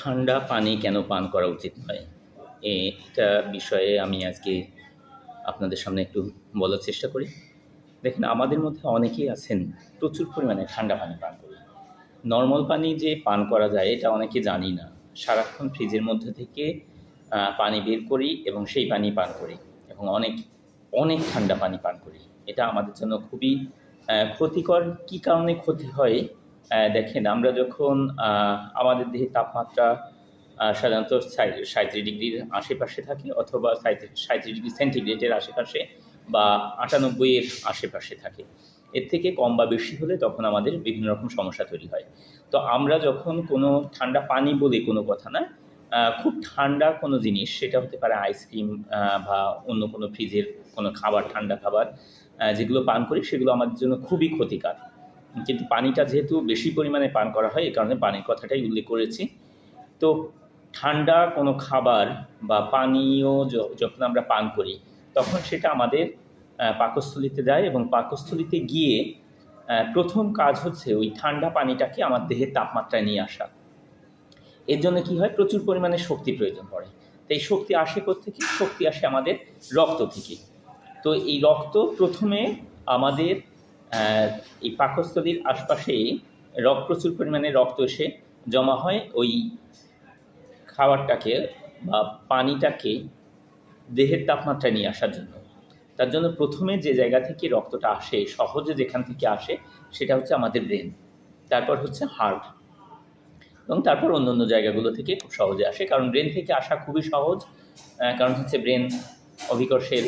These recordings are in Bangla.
ঠান্ডা পানি কেন পান করা উচিত নয়? এটা বিষয়ে আমি আজকে আপনাদের সামনে একটু বলার চেষ্টা করি। দেখেন, আমাদের মধ্যে অনেকেই আছেন, প্রচুর পরিমাণে ঠান্ডা পানি পান করি। নর্মাল পানি যে পান করা যায়, এটা অনেকে জানি না। সারাক্ষণ ফ্রিজের মধ্যে থেকে পানি বের করি এবং সেই পানি পান করি এবং অনেক অনেক ঠান্ডা পানি পান করি। এটা আমাদের জন্য খুবই ক্ষতিকর। কি কারণে ক্ষতি হয়? দেখেন, আমরা যখন আমাদের দেহের তাপমাত্রা সাধারণত সাঁত্রিশ ডিগ্রির আশেপাশে থাকে অথবা সাঁত্রিশ ডিগ্রি সেন্টিগ্রেডের আশেপাশে বা আটানব্বইয়ের আশেপাশে থাকে। এর থেকে কম বা বেশি হলে তখন আমাদের বিভিন্ন রকম সমস্যা তৈরি হয়। তো আমরা যখন কোনো ঠান্ডা পানি বলে কোনো কথা না খুব ঠান্ডা কোনো জিনিস, সেটা হতে পারে আইসক্রিম বা অন্য কোনো ফ্রিজের কোনো খাবার, ঠান্ডা খাবার যেগুলো পান করি, সেগুলো আমাদের জন্য খুবই ক্ষতিকর। কিন্তু পানিটা যেহেতু বেশি পরিমাণে পান করা হয় এই কারণে পানির কথাটাই উল্লেখ করেছি। তো ঠান্ডা কোনো খাবার বা পানীয় যখন আমরা পান করি, তখন সেটা আমাদের পাকস্থলিতে যায় এবং পাকস্থলিতে গিয়ে প্রথম কাজ হচ্ছে ওই ঠান্ডা পানিটাকে আমার দেহের তাপমাত্রায় নিয়ে আসা। এর জন্য কি হয়? প্রচুর পরিমাণে শক্তি প্রয়োজন পড়ে। তো এই শক্তি আসে থেকে শক্তি আসে আমাদের রক্ত থেকে। তো এই রক্ত প্রথমে আমাদের এই পাকস্থলীর আশপাশে রক্ত, প্রচুর পরিমাণে রক্ত এসে জমা হয়। ওই খাবারটাকে বা পানিটাকে দেহের তাপমাত্রায় নিয়ে আসার জন্য। তার জন্য প্রথমে যে জায়গা থেকে রক্তটা আসে, সহজে যেখান থেকে আসে, সেটা হচ্ছে আমাদের ব্রেন। তারপর হচ্ছে হার্ট। এবং তারপর অন্য অন্য জায়গাগুলো থেকে খুব সহজে আসে। কারণ ব্রেন থেকে আসা খুবই সহজ। কারণ হচ্ছে ব্রেন অভিকর্ষের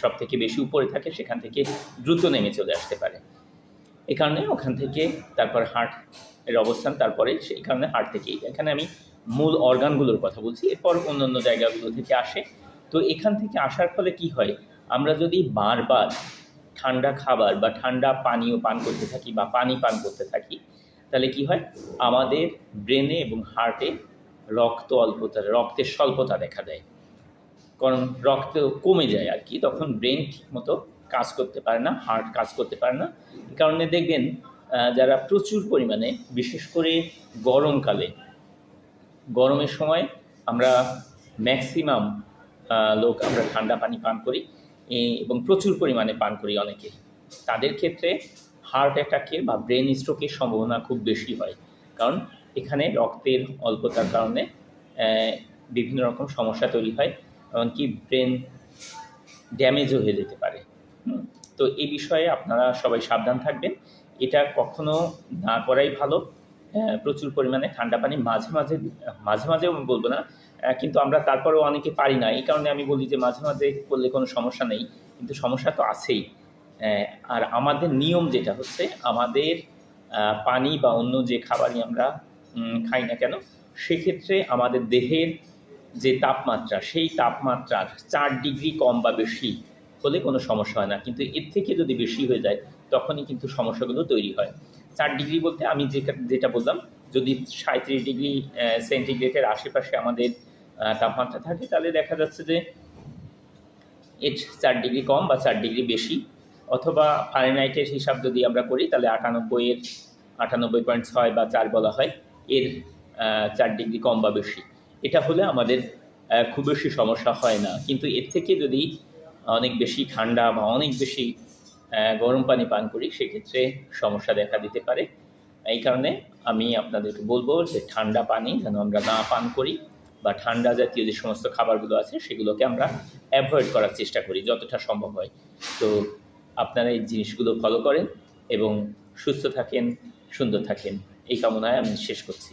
সব থেকে বেশি উপরে থাকে, সেখান থেকে দ্রুত নেমে চলে আসতে পারে। এ কারণে ওখান থেকে তারপর হার্ট এর অবস্থান, তারপরে সেই কারণে হার্ট থেকেই। এখানে আমি মূল অর্গানগুলোর কথা বলছি, এরপর অন্য অন্য জায়গাগুলো থেকে আসে। তো এখান থেকে আসার ফলে কি হয়? আমরা যদি বারবার ঠান্ডা খাবার বা ঠান্ডা পানীয় পান করতে থাকি বা পানি পান করতে থাকি, তাহলে কি হয়? আমাদের ব্রেনে এবং হার্টে রক্ত অল্পতা, রক্তের স্বল্পতা দেখা দেয়। কারণ রক্ত কমে যায় আর কি, তখন ব্রেন ঠিকমতো কাজ করতে পারে না হার্ট কাজ করতে পারে না। কারণে দেখবেন যারা প্রচুর পরিমাণে, বিশেষ করে গরমকালে, গরমের সময় আমরা ম্যাক্সিমাম লোক আমরা ঠান্ডা পানি পান করি এবং প্রচুর পরিমাণে পান করি অনেকে। তাদের ক্ষেত্রে হার্ট অ্যাটাকের বা ব্রেন স্ট্রোকের সম্ভাবনা খুব বেশি হয়। কারণ এখানে রক্তের অল্পতার কারণে বিভিন্ন রকম সমস্যা তৈরি হয়। এমনকি ব্রেন ড্যামেজও হয়ে যেতে পারে। তো এই বিষয়ে আপনারা সবাই সাবধান থাকবেন। এটা কখনো না করাই ভালো। প্রচুর পরিমাণে ঠান্ডা পানি মাঝে মাঝে মাঝে মাঝেও আমি বলব না কিন্তু আমরা তারপরেও অনেকে পারি না। এই কারণে আমি বলি যে মাঝে মাঝে করলে কোনো সমস্যা নেই কিন্তু সমস্যা তো আছেই। আহ, আর আমাদের নিয়ম যেটা হচ্ছে আমাদের পানি বা অন্য যে খাবারই আমরা খাই না কেন সেক্ষেত্রে আমাদের দেহের যে তাপমাত্রা, সেই তাপমাত্রার চার ডিগ্রি কম বা বেশি হলে কোনো সমস্যা হয় না। কিন্তু এর থেকে যদি বেশি হয়ে যায়, তখনই কিন্তু সমস্যাগুলো তৈরি হয়। চার ডিগ্রি বলতে আমি যেটা যেটা বললাম, যদি সাঁত্রিশ ডিগ্রি সেন্টিগ্রেডের আশেপাশে আমাদের তাপমাত্রা থাকে, তাহলে দেখা যাচ্ছে যে এর চার ডিগ্রি কম বা চার ডিগ্রি বেশি। অথবা ফারেনহাইটের হিসাব যদি আমরা করি, তাহলে আটানব্বইয়ের, আটানব্বই পয়েন্ট ছয় বা চার বলা হয়, এর চার ডিগ্রি কম বা বেশি। এটা হলে আমাদের খুব বেশি সমস্যা হয় না। কিন্তু এর থেকে যদি অনেক বেশি ঠান্ডা বা অনেক বেশি গরম পানি পান করি, সেক্ষেত্রে সমস্যা দেখা দিতে পারে। এই কারণে আমি আপনাদেরকে বলব যে ঠান্ডা পানি যেন আমরা না পান করি বা ঠান্ডা জাতীয় যে সমস্ত খাবারগুলো আছে, সেগুলোকে আমরা অ্যাভয়েড করার চেষ্টা করি যতটা সম্ভব হয়। তো আপনারা এই জিনিসগুলো ফলো করেন এবং সুস্থ থাকেন, সুন্দর থাকেন। এই কামনায় আমি শেষ করছি।